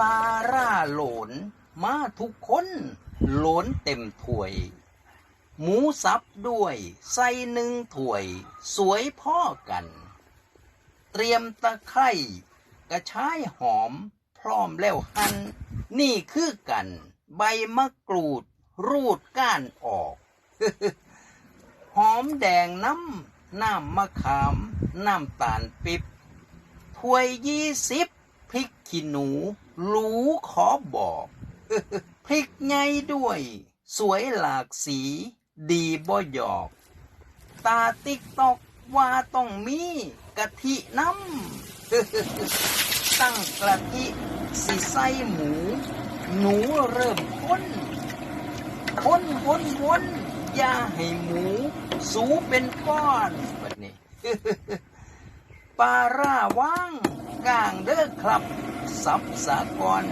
ลาร่าโหลนมาทุกคนโหลนเต็มถ้วย หมูสับด้วยใส่หนึ่งถ้วย สวยพ่อกัน เตรียมตะไคร่กระชายหอม พร้อมแล้วหัน นี่คือกัน ใบมะกรูด รูดก้านออก หอมแดงน้ำ น้ำมะขาม น้ำตาลปิบถ้วยยี่สิบพริกขี้หนู รู้ขอบอก พริกไงด้วย สวยหลากสี ดีบ่หยอก ตาติ๊กตอกว่าต้องมีกะทิน้ำตั้งกะทิสิใส่หมู หนูเริ่มข้นคนวนวนอย่าให้หมู สูเป็นก้อนแบบนี้ปลาร่าว่างกลางเด้อครับ สับสากร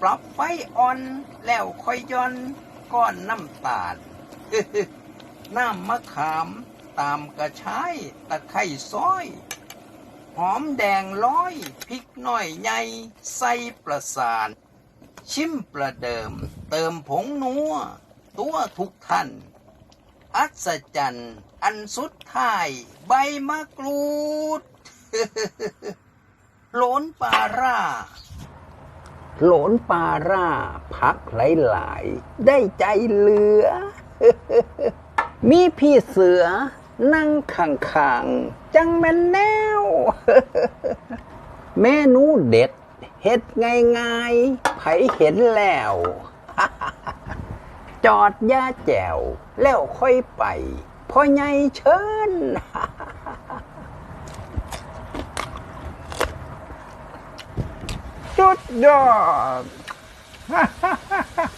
ปรับไฟอ่อนแล้วค่อยย่อนก้อนน้ำตาลน้ำมะขามตามกระชายตะไคร่ซอย หอมแดงร้อยพริกน่อยใหญ่ใส่ประสาน ชิมประเดิมเติมผงนัว ตัวทุกท่าน อัศจรรย์อันสุดท้ายใบมะกรูด หลนปาร่า หลนปาร่า พักหลายๆ ได้ใจเหลือ มีพี่เสือนั่งข้างๆ จังแม่นแนว เมนูเด็ดเฮ็ดง่ายๆไผเห็นแล้ว จอดยาแจวแล้วค่อยไปพ่อใหญ่เชิญ Good dog!